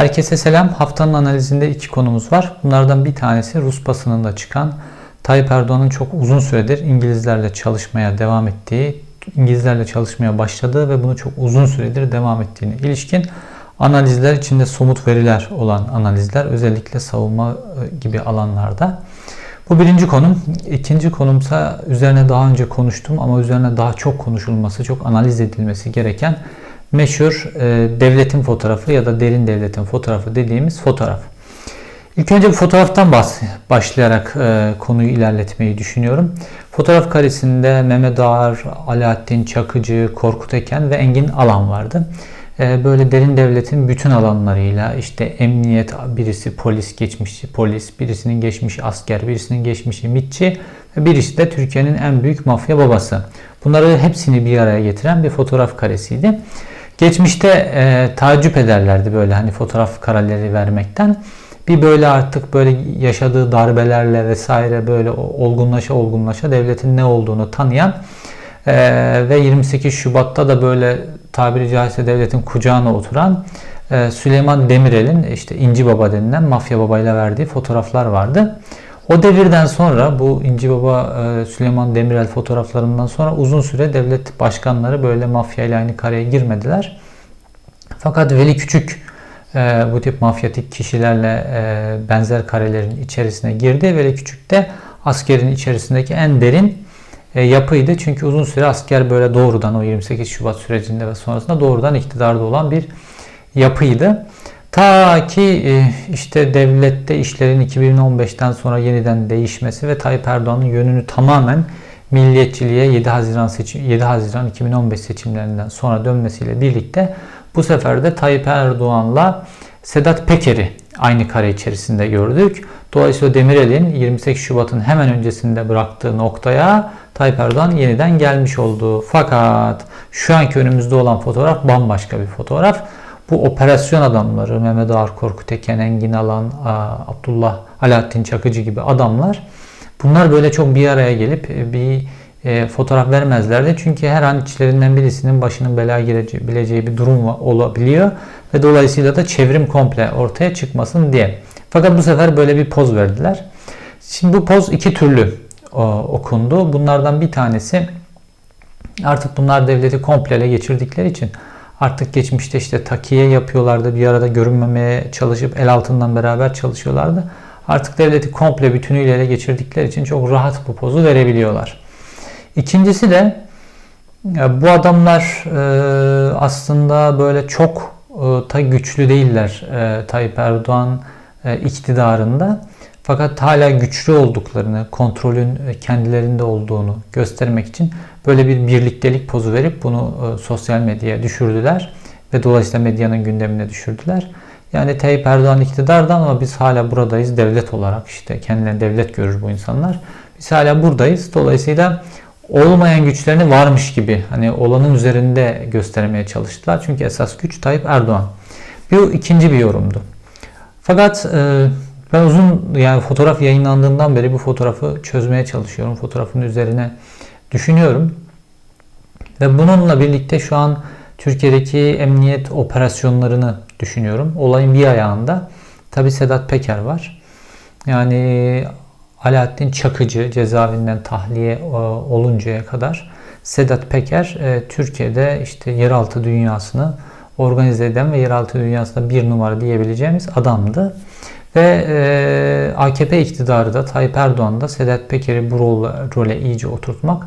Herkese selam. Haftanın analizinde iki konumuz var. Bunlardan bir tanesi Rus basınında çıkan Tayyip Erdoğan'ın çok uzun süredir İngilizlerle çalışmaya devam ettiği, İngilizlerle çalışmaya başladığı ve bunu çok uzun süredir devam ettiğine ilişkin analizler içinde somut veriler olan analizler özellikle savunma e, gibi alanlarda. Bu birinci konum. İkinci konumsa üzerine daha önce konuştum ama üzerine daha çok konuşulması, çok analiz edilmesi gereken meşhur e, devletin fotoğrafı ya da derin devletin fotoğrafı dediğimiz fotoğraf. İlk önce bu fotoğraftan başlayarak e, konuyu ilerletmeyi düşünüyorum. Fotoğraf karesinde Mehmet Ağar, Alaaddin Çakıcı, Korkut Eken ve Engin Alan vardı. E, böyle derin devletin bütün alanlarıyla işte emniyet, birisi polis geçmişi polis, birisinin geçmişi asker, birisinin geçmişi mitçi birisi de Türkiye'nin en büyük mafya babası. Bunları hepsini bir araya getiren bir fotoğraf karesiydi. Geçmişte e, tacip ederlerdi böyle hani fotoğraf kareleri vermekten. Bir böyle artık böyle yaşadığı darbelerle vesaire böyle olgunlaşa olgunlaşa devletin ne olduğunu tanıyan e, ve 28 Şubat'ta da böyle tabiri caizse devletin kucağına oturan e, Süleyman Demirel'in işte İnci Baba denilen mafya babayla verdiği fotoğraflar vardı. O devirden sonra bu İnci Baba e, Süleyman Demirel fotoğraflarından sonra uzun süre devlet başkanları böyle mafya ile aynı kareye girmediler. Fakat Veli Küçük e, bu tip mafyatik kişilerle e, benzer karelerin içerisine girdi. Veli Küçük de askerin içerisindeki en derin yapıydı. Çünkü uzun süre asker böyle doğrudan o 28 Şubat sürecinde ve sonrasında doğrudan iktidarda olan bir yapıydı. Ta ki e, işte devlette işlerin 2015'ten sonra yeniden değişmesi ve Tayyip Erdoğan'ın yönünü tamamen milliyetçiliğe 7 Haziran seçim 7 Haziran 2015 seçimlerinden sonra dönmesiyle birlikte bu sefer de Tayyip Erdoğan'la Sedat Peker'i aynı kare içerisinde gördük. Dolayısıyla Demirel'in 28 Şubat'ın hemen öncesinde bıraktığı noktaya Tayyip Erdoğan yeniden gelmiş oldu. Fakat şu anki önümüzde olan fotoğraf bambaşka bir fotoğraf. Bu operasyon adamları Mehmet Ağar Korkut Eken, Engin Alan, Abdullah Alaaddin Çakıcı gibi adamlar bunlar böyle çok bir araya gelip e, bir e, fotoğraf vermezlerdi. Çünkü her an içlerinden birisinin başının belaya girebileceği bir durum olabiliyor. Ve dolayısıyla da çevrim komple ortaya çıkmasın diye. Fakat bu sefer böyle bir poz verdiler. Şimdi bu poz iki türlü okundu. Bunlardan bir tanesi artık bunlar devleti komple ele geçirdikleri için Artık geçmişte işte takiye yapıyorlardı. Bir arada görünmemeye çalışıp el altından beraber çalışıyorlardı. Artık devleti komple bütünüyle ele geçirdikleri için çok rahat bu pozu verebiliyorlar. İkincisi de bu adamlar e, aslında böyle çok e, güçlü değiller e, Tayyip Erdoğan iktidarında. Fakat hala güçlü olduklarını, kontrolün kendilerinde olduğunu göstermek için böyle bir birliktelik pozu verip bunu e, sosyal medyaya düşürdüler ve dolayısıyla medyanın gündemine düşürdüler. Yani Tayyip Erdoğan iktidardan ama biz hala buradayız devlet olarak işte kendilerini devlet görür bu insanlar. Biz hala buradayız. Dolayısıyla olmayan güçlerini varmış gibi hani olanın üzerinde göstermeye çalıştılar. Çünkü esas güç Tayyip Erdoğan. Bu ikinci bir yorumdu. Fakat e, ben uzun yani fotoğraf yayınlandığından beri bu fotoğrafı çözmeye çalışıyorum. Fotoğrafın üzerine düşünüyorum. Ve bununla birlikte şu an Türkiye'deki emniyet operasyonlarını düşünüyorum. Olayın bir ayağında tabi Sedat Peker var. Yani Alaaddin Çakıcı cezaevinden tahliye e, oluncaya kadar Sedat Peker e, Türkiye'de işte yeraltı dünyasını organize eden ve yeraltı dünyasında bir numara diyebileceğimiz adamdı. Ve e, AKP iktidarı da Tayyip Erdoğan da Sedat Peker'i bu role, role iyice oturtmak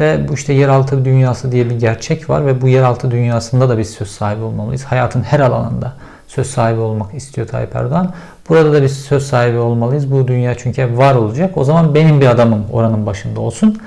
ve bu işte yeraltı dünyası diye bir gerçek var ve bu yeraltı dünyasında da biz söz sahibi olmalıyız. Hayatın her alanında söz sahibi olmak istiyor Tayyip Erdoğan. Burada da biz söz sahibi olmalıyız. Bu dünya çünkü var olacak. O zaman benim bir adamım oranın başında olsun.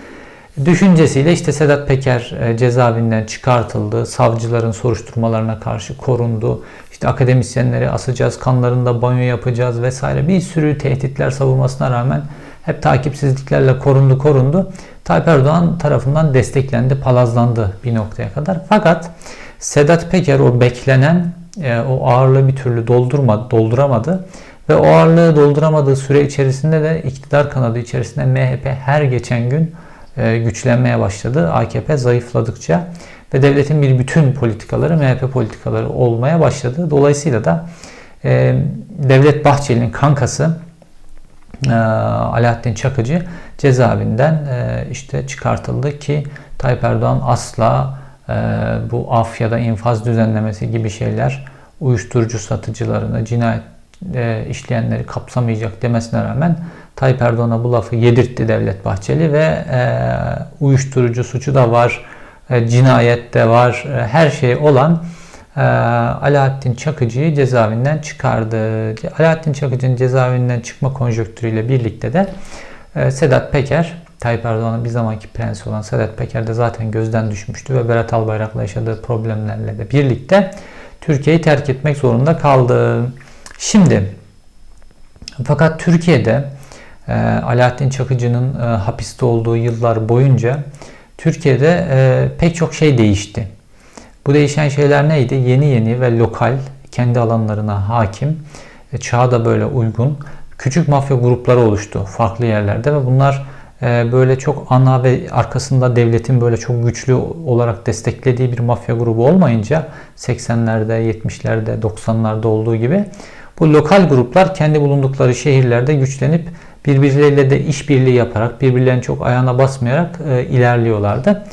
Düşüncesiyle işte Sedat Peker e, cezaevinden çıkartıldı. Savcıların soruşturmalarına karşı korundu. İşte akademisyenleri asacağız, kanlarında banyo yapacağız vesaire. Bir sürü tehditler savunmasına rağmen hep takipsizliklerle korundu korundu. Tayyip Erdoğan tarafından desteklendi, palazlandı bir noktaya kadar. Fakat Sedat Peker o beklenen e, o ağırlığı bir türlü doldurmadı, dolduramadı. Ve o ağırlığı dolduramadığı süre içerisinde de iktidar kanadı içerisinde MHP her geçen gün güçlenmeye başladı. AKP zayıfladıkça ve devletin bir bütün politikaları MHP politikaları olmaya başladı. Dolayısıyla da e, Devlet Bahçeli'nin kankası e, Alaaddin Çakıcı cezaevinden e, işte çıkartıldı ki Tayyip Erdoğan asla e, bu af ya da infaz düzenlemesi gibi şeyler uyuşturucu satıcılarını, cinayet e, işleyenleri kapsamayacak demesine rağmen Tayyip Erdoğan'a bu lafı yedirtti Devlet Bahçeli ve e, uyuşturucu suçu da var, e, cinayet de var, e, her şey olan e, Alaaddin Çakıcı'yı cezaevinden çıkardı. Alaaddin Çakıcı'nın cezaevinden çıkma konjonktürüyle birlikte de e, Sedat Peker, Tayyip Erdoğan'ın bir zamanki prensi olan Sedat Peker de zaten gözden düşmüştü ve Berat Albayrak'la yaşadığı problemlerle de birlikte Türkiye'yi terk etmek zorunda kaldı. Şimdi fakat Türkiye'de e, Alaaddin Çakıcı'nın e, hapiste olduğu yıllar boyunca Türkiye'de e, pek çok şey değişti. Bu değişen şeyler neydi? Yeni yeni ve lokal, kendi alanlarına hakim, e, çağa da böyle uygun küçük mafya grupları oluştu farklı yerlerde ve bunlar böyle çok ana ve arkasında devletin böyle çok güçlü olarak desteklediği bir mafya grubu olmayınca 80'lerde, 70'lerde, 90'larda olduğu gibi bu lokal gruplar kendi bulundukları şehirlerde güçlenip birbirleriyle de işbirliği yaparak, birbirlerinin çok ayağına basmayarak e, ilerliyorlardı.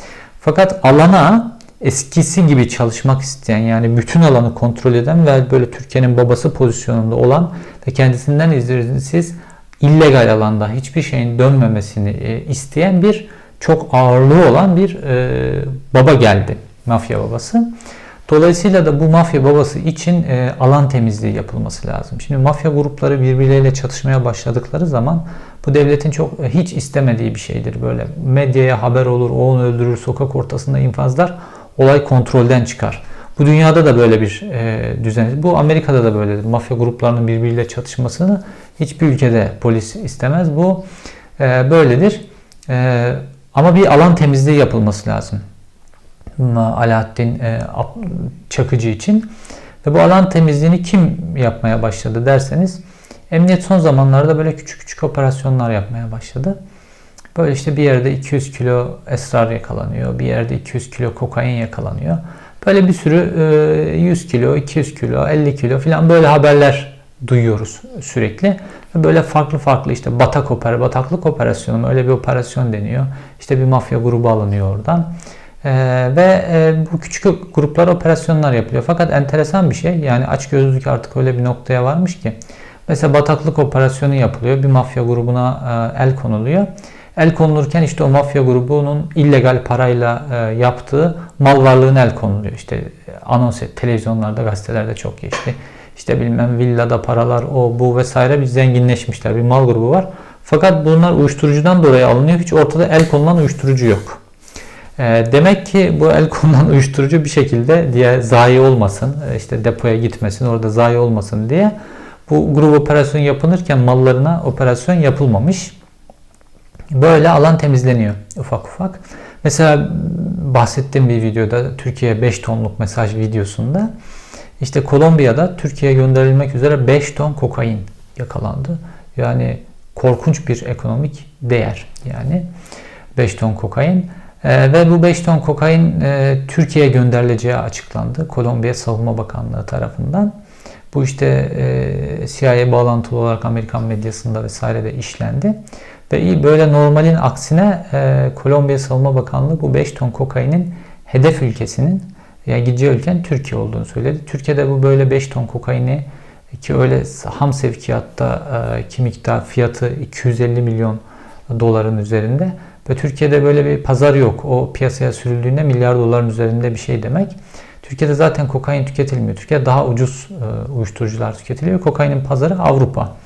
Fakat alana eskisi gibi çalışmak isteyen yani bütün alanı kontrol eden ve böyle Türkiye'nin babası pozisyonunda olan ve kendisinden izinsiz illegal alanda hiçbir şeyin dönmemesini e, isteyen bir çok ağırlığı olan bir e, baba geldi. Mafya babası. Dolayısıyla da bu mafya babası için e, alan temizliği yapılması lazım. Şimdi mafya grupları birbirleriyle çatışmaya başladıkları zaman bu devletin çok hiç istemediği bir şeydir. Böyle medyaya haber olur, o onu öldürür, sokak ortasında infazlar olay kontrolden çıkar. Bu dünyada da böyle bir e, düzen. Bu Amerika'da da böyledir. Mafya gruplarının birbiriyle çatışmasını hiçbir ülkede polis istemez. Bu e, böyledir. E, ama bir alan temizliği yapılması lazım. Alaaddin e, Çakıcı için. Ve bu alan temizliğini kim yapmaya başladı derseniz emniyet son zamanlarda böyle küçük küçük operasyonlar yapmaya başladı. Böyle işte bir yerde 200 kilo esrar yakalanıyor, bir yerde 200 kilo kokain yakalanıyor. Böyle bir sürü 100 kilo, 200 kilo, 50 kilo falan böyle haberler duyuyoruz sürekli. Böyle farklı farklı işte batak oper, bataklık operasyonu öyle bir operasyon deniyor. İşte bir mafya grubu alınıyor oradan. Ee, ve e, bu küçük gruplar operasyonlar yapılıyor. Fakat enteresan bir şey yani aç gözlülük artık öyle bir noktaya varmış ki. Mesela bataklık operasyonu yapılıyor. Bir mafya grubuna e, el konuluyor el konulurken işte o mafya grubunun illegal parayla e, yaptığı mal varlığına el konuluyor. İşte anons et, televizyonlarda, gazetelerde çok geçti. İşte bilmem villada paralar, o bu vesaire bir zenginleşmişler. Bir mal grubu var. Fakat bunlar uyuşturucudan dolayı alınıyor. Hiç ortada el konulan uyuşturucu yok. E, demek ki bu el konulan uyuşturucu bir şekilde diye zayi olmasın, e, işte depoya gitmesin, orada zayi olmasın diye bu grup operasyon yapılırken mallarına operasyon yapılmamış. Böyle alan temizleniyor ufak ufak. Mesela bahsettiğim bir videoda Türkiye 5 tonluk mesaj videosunda işte Kolombiya'da Türkiye'ye gönderilmek üzere 5 ton kokain yakalandı. Yani korkunç bir ekonomik değer yani 5 ton kokain. Ee, ve bu 5 ton kokain e, Türkiye'ye gönderileceği açıklandı. Kolombiya Savunma Bakanlığı tarafından. Bu işte e, CIA bağlantılı olarak Amerikan medyasında vesaire de işlendi. Ve böyle normalin aksine e, Kolombiya Savunma Bakanlığı bu 5 ton kokainin hedef ülkesinin yani gideceği ülkenin Türkiye olduğunu söyledi. Türkiye'de bu böyle 5 ton kokaini ki öyle ham sevkiyatta e, ki miktar fiyatı 250 milyon doların üzerinde ve Türkiye'de böyle bir pazar yok. O piyasaya sürüldüğünde milyar doların üzerinde bir şey demek. Türkiye'de zaten kokain tüketilmiyor. Türkiye'de daha ucuz e, uyuşturucular tüketiliyor. Kokainin pazarı Avrupa.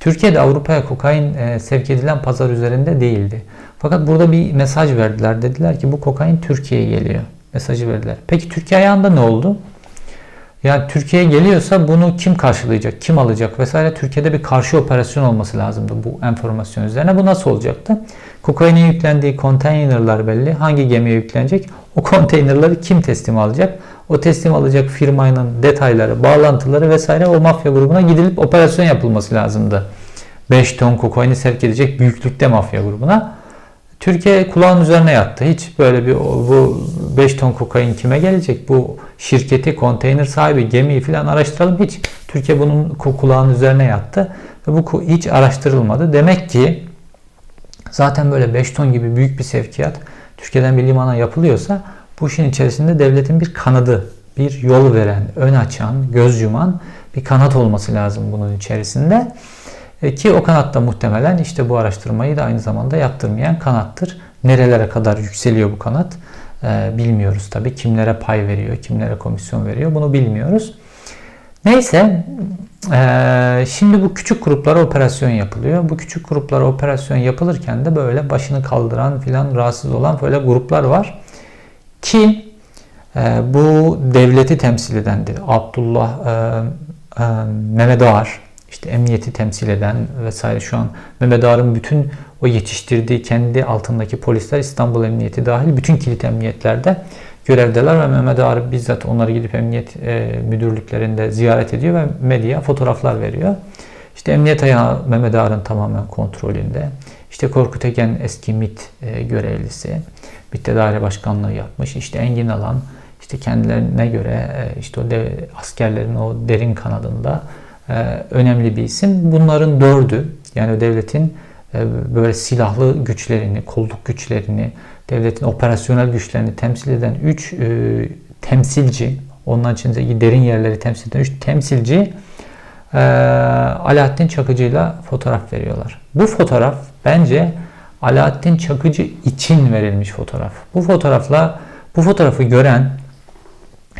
Türkiye'de Avrupa'ya kokain e, sevk edilen pazar üzerinde değildi. Fakat burada bir mesaj verdiler. Dediler ki bu kokain Türkiye'ye geliyor. Mesajı verdiler. Peki Türkiye ayağında ne oldu? Yani Türkiye'ye geliyorsa bunu kim karşılayacak, kim alacak vesaire Türkiye'de bir karşı operasyon olması lazımdı bu enformasyon üzerine. Bu nasıl olacaktı? Kokainin yüklendiği konteynerler belli. Hangi gemiye yüklenecek? O konteynerleri kim teslim alacak? O teslim alacak firmanın detayları, bağlantıları vesaire o mafya grubuna gidilip operasyon yapılması lazımdı. 5 ton kokaini sevk edecek büyüklükte mafya grubuna. Türkiye kulağın üzerine yattı. Hiç böyle bir bu 5 ton kokain kime gelecek? Bu şirketi, konteyner sahibi, gemiyi falan araştıralım. Hiç. Türkiye bunun kulağın üzerine yattı ve bu hiç araştırılmadı. Demek ki zaten böyle 5 ton gibi büyük bir sevkiyat Türkiye'den bir limana yapılıyorsa bu işin içerisinde devletin bir kanadı, bir yol veren, ön açan, göz yuman bir kanat olması lazım bunun içerisinde. E, ki o kanat da muhtemelen işte bu araştırmayı da aynı zamanda yaptırmayan kanattır. Nerelere kadar yükseliyor bu kanat e, bilmiyoruz tabi. Kimlere pay veriyor, kimlere komisyon veriyor bunu bilmiyoruz. Neyse e, şimdi bu küçük gruplara operasyon yapılıyor. Bu küçük gruplara operasyon yapılırken de böyle başını kaldıran filan rahatsız olan böyle gruplar var. Ki bu devleti temsil edendir. Abdullah Mehmet Ağar işte emniyeti temsil eden vesaire şu an Mehmet Ağar'ın bütün o yetiştirdiği kendi altındaki polisler İstanbul Emniyeti dahil bütün kilit emniyetlerde görevdeler ve Mehmet Ağar bizzat onları gidip emniyet e, müdürlüklerinde ziyaret ediyor ve medyaya fotoğraflar veriyor. İşte emniyet ayağı Mehmet Ağar'ın tamamen kontrolünde. İşte Korkut Egen eski MİT e, görevlisi. MİT'te daire başkanlığı yapmış. İşte Engin Alan işte kendilerine göre e, işte o de, askerlerin o derin kanadında e, önemli bir isim. Bunların dördü yani devletin böyle silahlı güçlerini, kolluk güçlerini, devletin operasyonel güçlerini temsil eden üç e, temsilci, onun içindeki derin yerleri temsil eden üç temsilci e, Alaaddin Çakıcı'yla fotoğraf veriyorlar. Bu fotoğraf bence Alaaddin Çakıcı için verilmiş fotoğraf. Bu fotoğrafla bu fotoğrafı gören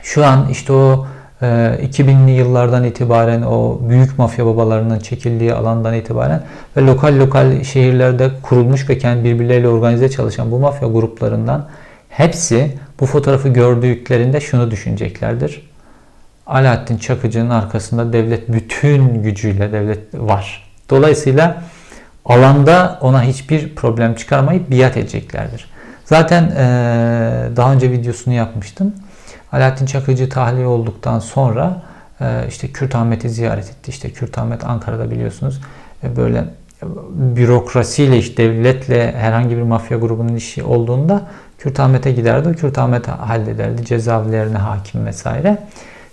şu an işte o 2000'li ee, yıllardan itibaren o büyük mafya babalarının çekildiği alandan itibaren ve lokal lokal şehirlerde kurulmuş ve kendi birbirleriyle organize çalışan bu mafya gruplarından hepsi bu fotoğrafı gördüklerinde şunu düşüneceklerdir. Alaaddin Çakıcı'nın arkasında devlet bütün gücüyle devlet var. Dolayısıyla alanda ona hiçbir problem çıkarmayıp biat edeceklerdir. Zaten daha önce videosunu yapmıştım. Alaaddin Çakıcı tahliye olduktan sonra e, işte Kürt Ahmet'i ziyaret etti. İşte Kürt Ahmet Ankara'da biliyorsunuz e, böyle bürokrasiyle işte devletle herhangi bir mafya grubunun işi olduğunda Kürt Ahmet'e giderdi. Kürt Ahmet hallederdi. Cezaevlerine hakim vesaire.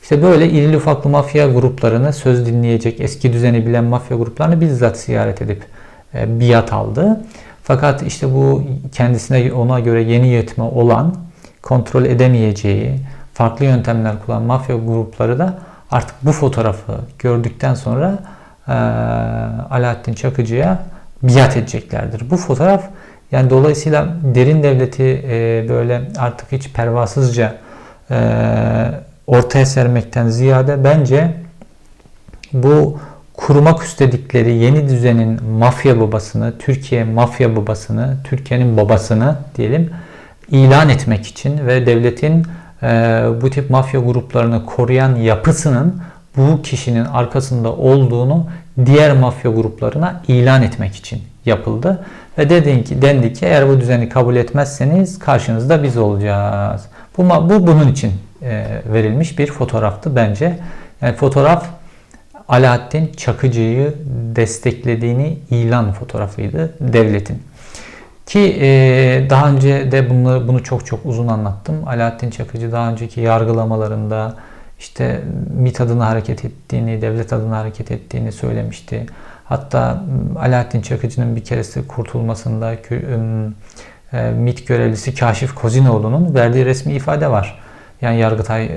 İşte böyle irili ufaklı mafya gruplarını söz dinleyecek, eski düzeni bilen mafya gruplarını bizzat ziyaret edip e, biat aldı. Fakat işte bu kendisine ona göre yeni yetme olan, kontrol edemeyeceği, farklı yöntemler kullanan mafya grupları da artık bu fotoğrafı gördükten sonra e, Alaaddin Çakıcı'ya biat edeceklerdir. Bu fotoğraf yani dolayısıyla derin devleti e, böyle artık hiç pervasızca e, ortaya sermekten ziyade bence bu kurmak istedikleri yeni düzenin mafya babasını, Türkiye mafya babasını, Türkiye'nin babasını diyelim ilan etmek için ve devletin e, bu tip mafya gruplarını koruyan yapısının bu kişinin arkasında olduğunu diğer mafya gruplarına ilan etmek için yapıldı. Ve dedin ki, dendi ki eğer bu düzeni kabul etmezseniz karşınızda biz olacağız. Bu, bu bunun için e, verilmiş bir fotoğraftı bence. Yani fotoğraf Alaaddin Çakıcı'yı desteklediğini ilan fotoğrafıydı devletin. Ki e, daha önce de bunu, bunu çok çok uzun anlattım. Alaaddin Çakıcı daha önceki yargılamalarında işte MİT adına hareket ettiğini, devlet adına hareket ettiğini söylemişti. Hatta Alaaddin Çakıcı'nın bir keresi kurtulmasında e, MİT görevlisi Kaşif Kozinoğlu'nun verdiği resmi ifade var. Yani Yargıtay e,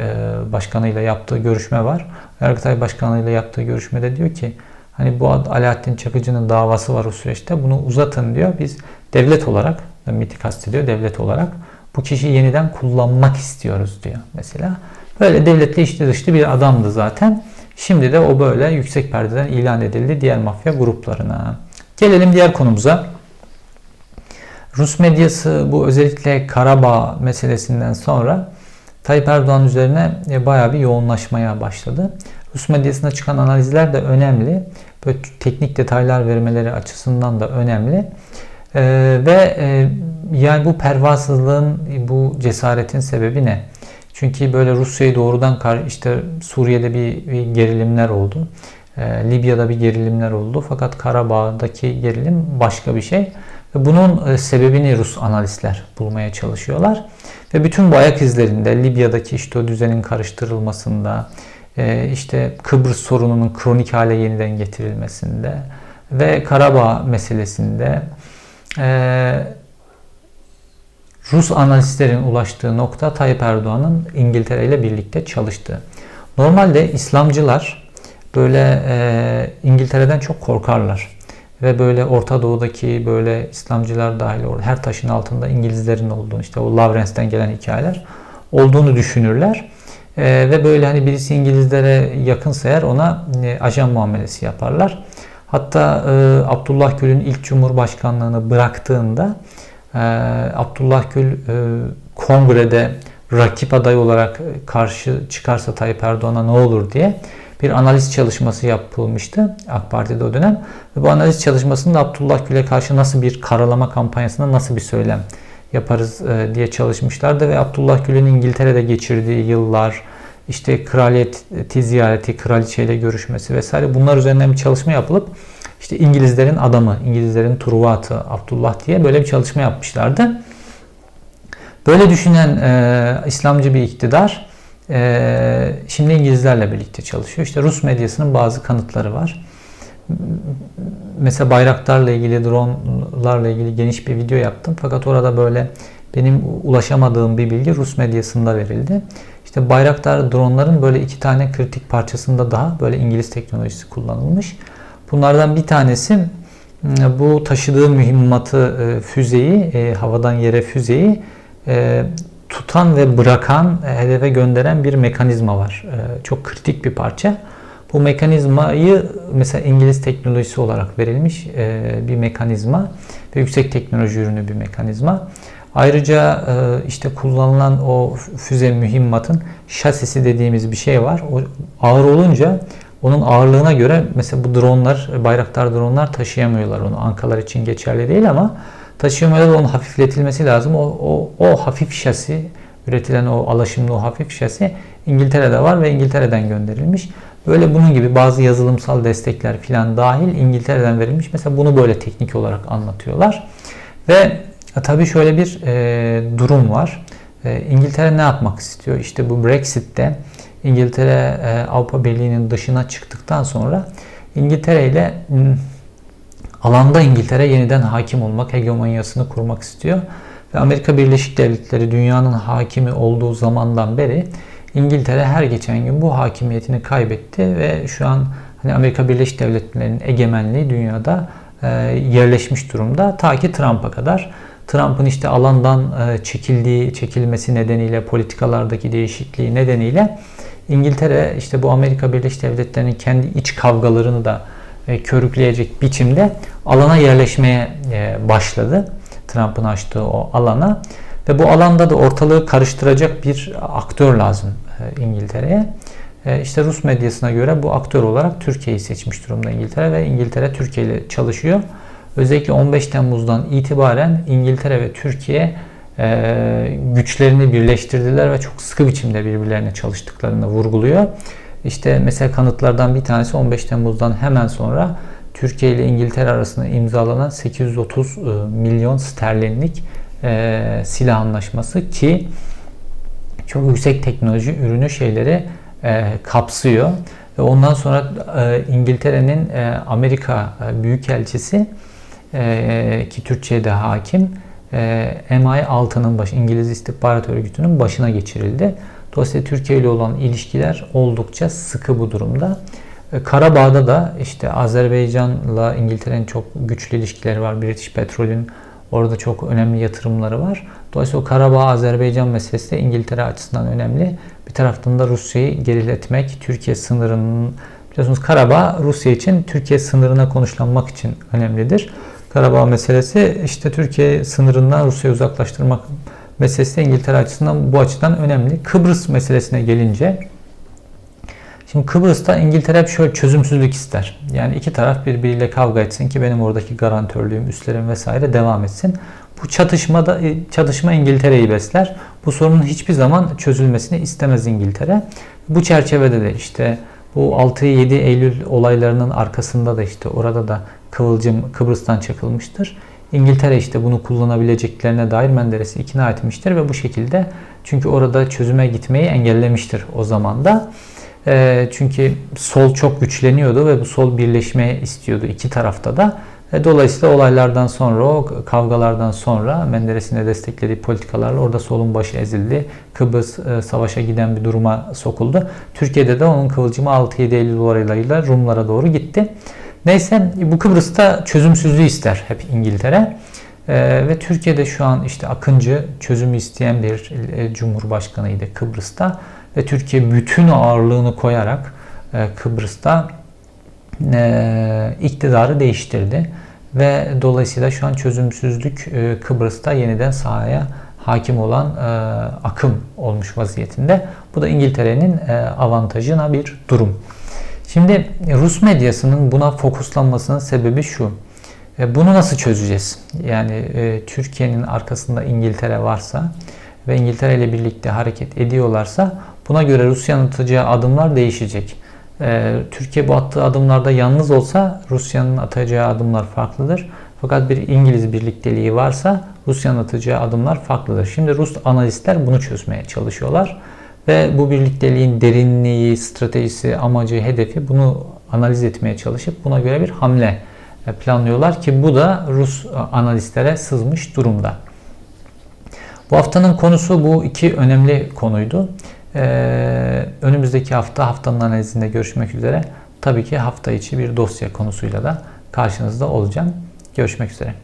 Başkanı ile yaptığı görüşme var. Yargıtay Başkanı ile yaptığı görüşmede diyor ki hani bu Alaaddin Çakıcı'nın davası var o süreçte bunu uzatın diyor. Biz devlet olarak, MIT'i kastediyor devlet olarak bu kişiyi yeniden kullanmak istiyoruz diyor mesela. Böyle devletle içli dışlı bir adamdı zaten. Şimdi de o böyle yüksek perdeden ilan edildi diğer mafya gruplarına. Gelelim diğer konumuza. Rus medyası bu özellikle Karabağ meselesinden sonra Tayyip Erdoğan üzerine e, bayağı bir yoğunlaşmaya başladı. Rus medyasında çıkan analizler de önemli. Böyle teknik detaylar vermeleri açısından da önemli. Ee, ve e, yani bu pervasızlığın, bu cesaretin sebebi ne? Çünkü böyle Rusya'yı doğrudan işte Suriye'de bir, bir gerilimler oldu. E, Libya'da bir gerilimler oldu. Fakat Karabağ'daki gerilim başka bir şey. Ve bunun e, sebebini Rus analistler bulmaya çalışıyorlar. Ve bütün bu ayak izlerinde Libya'daki işte o düzenin karıştırılmasında, e, işte Kıbrıs sorununun kronik hale yeniden getirilmesinde ve Karabağ meselesinde e, Rus analistlerin ulaştığı nokta Tayyip Erdoğan'ın İngiltere ile birlikte çalıştığı. Normalde İslamcılar böyle e, İngiltere'den çok korkarlar. Ve böyle Orta Doğu'daki böyle İslamcılar dahil her taşın altında İngilizlerin olduğunu işte o Lawrence'den gelen hikayeler olduğunu düşünürler. E, ve böyle hani birisi İngilizlere yakınsa eğer ona e, ajan muamelesi yaparlar. Hatta e, Abdullah Gül'ün ilk Cumhurbaşkanlığını bıraktığında e, Abdullah Gül e, kongrede rakip aday olarak karşı çıkarsa Tayyip Erdoğan'a ne olur diye bir analiz çalışması yapılmıştı AK Parti'de o dönem. Ve bu analiz çalışmasında Abdullah Gül'e karşı nasıl bir karalama kampanyasında nasıl bir söylem yaparız e, diye çalışmışlardı ve Abdullah Gül'ün İngiltere'de geçirdiği yıllar, işte kraliyeti ziyareti, kraliçeyle görüşmesi vesaire bunlar üzerinden bir çalışma yapılıp işte İngilizlerin adamı, İngilizlerin Truvatı Abdullah diye böyle bir çalışma yapmışlardı. Böyle düşünen e, İslamcı bir iktidar e, şimdi İngilizlerle birlikte çalışıyor. İşte Rus medyasının bazı kanıtları var. Mesela bayraklarla ilgili, dronlarla ilgili geniş bir video yaptım. Fakat orada böyle benim ulaşamadığım bir bilgi Rus medyasında verildi. İşte Bayraktar dronların böyle iki tane kritik parçasında daha böyle İngiliz teknolojisi kullanılmış. Bunlardan bir tanesi ıı, bu taşıdığı mühimmatı ıı, füzeyi, e, havadan yere füzeyi e, tutan ve bırakan, e, hedefe gönderen bir mekanizma var. Çok kritik bir parça. Bu mekanizmayı mesela İngiliz teknolojisi olarak verilmiş bir mekanizma ve yüksek teknoloji ürünü bir mekanizma. Ayrıca işte kullanılan o füze mühimmatın şasisi dediğimiz bir şey var. O ağır olunca onun ağırlığına göre mesela bu dronlar, bayraktar dronlar taşıyamıyorlar onu. Ankalar için geçerli değil ama taşıyamıyorlar onun hafifletilmesi lazım. O, o, o hafif şasi, üretilen o alaşımlı o hafif şasi İngiltere'de var ve İngiltere'den gönderilmiş. Böyle bunun gibi bazı yazılımsal destekler filan dahil İngiltere'den verilmiş. Mesela bunu böyle teknik olarak anlatıyorlar. Ve e, tabii şöyle bir e, durum var. E, İngiltere ne yapmak istiyor? İşte bu Brexit'te İngiltere e, Avrupa Birliği'nin dışına çıktıktan sonra İngiltere ile alanda İngiltere yeniden hakim olmak, hegemonyasını kurmak istiyor. Ve Amerika Birleşik Devletleri dünyanın hakimi olduğu zamandan beri İngiltere her geçen gün bu hakimiyetini kaybetti ve şu an hani Amerika Birleşik Devletleri'nin egemenliği dünyada e, yerleşmiş durumda ta ki Trump'a kadar. Trump'ın işte alandan e, çekildiği, çekilmesi nedeniyle, politikalardaki değişikliği nedeniyle İngiltere işte bu Amerika Birleşik Devletleri'nin kendi iç kavgalarını da e, körükleyecek biçimde alana yerleşmeye e, başladı. Trump'ın açtığı o alana ve bu alanda da ortalığı karıştıracak bir aktör lazım İngiltere'ye. İşte Rus medyasına göre bu aktör olarak Türkiye'yi seçmiş durumda İngiltere ve İngiltere Türkiye ile çalışıyor. Özellikle 15 Temmuz'dan itibaren İngiltere ve Türkiye e, güçlerini birleştirdiler ve çok sıkı biçimde birbirlerine çalıştıklarını vurguluyor. İşte mesela kanıtlardan bir tanesi 15 Temmuz'dan hemen sonra Türkiye ile İngiltere arasında imzalanan 830 e, milyon sterlinlik e, silah anlaşması ki çok yüksek teknoloji ürünü şeyleri e, kapsıyor. Ve ondan sonra e, İngiltere'nin e, Amerika e, Büyükelçisi e, ki Türkçe'de hakim e, MI6'nın baş, İngiliz İstihbarat Örgütü'nün başına geçirildi. Dolayısıyla Türkiye ile olan ilişkiler oldukça sıkı bu durumda. E, Karabağ'da da işte Azerbaycan'la İngiltere'nin çok güçlü ilişkileri var. British Petrol'ün orada çok önemli yatırımları var. Dolayısıyla o Karabağ-Azerbaycan meselesi de İngiltere açısından önemli. Bir taraftan da Rusya'yı geriletmek, Türkiye sınırının biliyorsunuz Karabağ Rusya için Türkiye sınırına konuşlanmak için önemlidir. Karabağ meselesi işte Türkiye sınırından Rusya'yı uzaklaştırmak meselesi İngiltere açısından bu açıdan önemli. Kıbrıs meselesine gelince Şimdi Kıbrıs'ta İngiltere hep şöyle çözümsüzlük ister. Yani iki taraf birbiriyle kavga etsin ki benim oradaki garantörlüğüm, üstlerim vesaire devam etsin. Bu çatışma da çatışma İngiltere'yi besler. Bu sorunun hiçbir zaman çözülmesini istemez İngiltere. Bu çerçevede de işte bu 6-7 Eylül olaylarının arkasında da işte orada da kıvılcım Kıbrıs'tan çakılmıştır. İngiltere işte bunu kullanabileceklerine dair Menderes'i ikna etmiştir ve bu şekilde çünkü orada çözüme gitmeyi engellemiştir o zaman da. E, çünkü sol çok güçleniyordu ve bu sol birleşmeyi istiyordu iki tarafta da. E, dolayısıyla olaylardan sonra, o kavgalardan sonra Menderes'in de desteklediği politikalarla orada solun başı ezildi. Kıbrıs e, savaşa giden bir duruma sokuldu. Türkiye'de de onun kıvılcımı 6-7 Eylül olaylarıyla Rumlara doğru gitti. Neyse bu Kıbrıs'ta çözümsüzlüğü ister hep İngiltere. Ee, ve Türkiye'de şu an işte Akıncı çözümü isteyen bir e, cumhurbaşkanıydı Kıbrıs'ta ve Türkiye bütün ağırlığını koyarak e, Kıbrıs'ta e, iktidarı değiştirdi ve dolayısıyla şu an çözümsüzlük e, Kıbrıs'ta yeniden sahaya hakim olan e, akım olmuş vaziyetinde. Bu da İngiltere'nin e, avantajına bir durum. Şimdi Rus medyasının buna fokuslanmasının sebebi şu. E, bunu nasıl çözeceğiz? Yani e, Türkiye'nin arkasında İngiltere varsa ve İngiltere ile birlikte hareket ediyorlarsa buna göre Rusya'nın atacağı adımlar değişecek. E, Türkiye bu attığı adımlarda yalnız olsa Rusya'nın atacağı adımlar farklıdır. Fakat bir İngiliz birlikteliği varsa Rusya'nın atacağı adımlar farklıdır. Şimdi Rus analistler bunu çözmeye çalışıyorlar. Ve bu birlikteliğin derinliği, stratejisi, amacı, hedefi bunu analiz etmeye çalışıp buna göre bir hamle planlıyorlar ki bu da Rus analistlere sızmış durumda. Bu haftanın konusu bu iki önemli konuydu. Ee, önümüzdeki hafta haftanın analizinde görüşmek üzere. Tabii ki hafta içi bir dosya konusuyla da karşınızda olacağım. Görüşmek üzere.